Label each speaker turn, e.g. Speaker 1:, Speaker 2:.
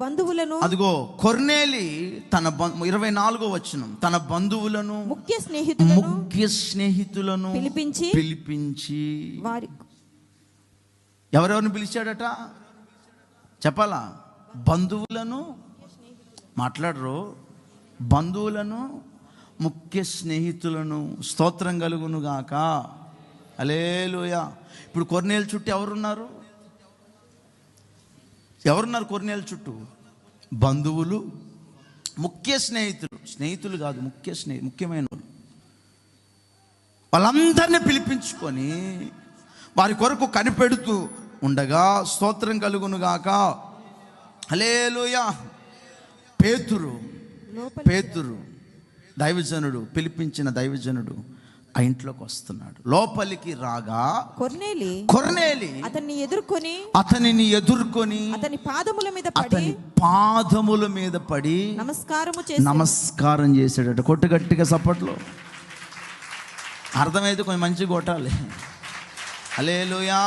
Speaker 1: బంధువులను
Speaker 2: అదిగో కొర్నేలి తన బం- ఇరవై నాలుగో వచనం. తన బంధువులను
Speaker 1: ముఖ్య స్నేహితులను
Speaker 2: ముఖ్య స్నేహితులను
Speaker 1: పిలిపించి
Speaker 2: పిలిపించి
Speaker 1: వారి
Speaker 2: ఎవరెవరిని పిలిచాడట? చెప్పాలా? బంధువులను మాట్లాడరు. బంధువులను ముఖ్య స్నేహితులను స్తోత్రం కలుగును గాక అలేలుయ ఇప్పుడు కొర్నేలు చుట్టూ ఎవరున్నారు? ఎవరున్నారు కొర్నేలు చుట్టూ? బంధువులు ముఖ్య స్నేహితులు. స్నేహితులు కాదు ముఖ్య స్నేహి ముఖ్యమైన వాళ్ళు వాళ్ళందరినీ పిలిపించుకొని వారి కొరకు కనిపెడుతూ ఉండగా స్తోత్రం కలుగును గాక హలేలుయ పేతురు పేతురు దైవజనుడు పిలిపించిన దైవజనుడు ఆ ఇంట్లోకి వస్తున్నాడు. లోపలికి రాగా
Speaker 1: కొర్నేలి
Speaker 2: కొర్నేలి
Speaker 1: అతన్ని ఎదుర్కొని
Speaker 2: అతనిని ఎదుర్కొని
Speaker 1: అతని పాదముల మీద పడి
Speaker 2: అతని పాదముల మీద పడి
Speaker 1: నమస్కారము చేసి
Speaker 2: నమస్కారం చేశాడట. కొట్టు గట్టిగా సప్పట్లో అర్థమైతే కొంచెం మంచిగా కొట్టాలి. అలేలుయా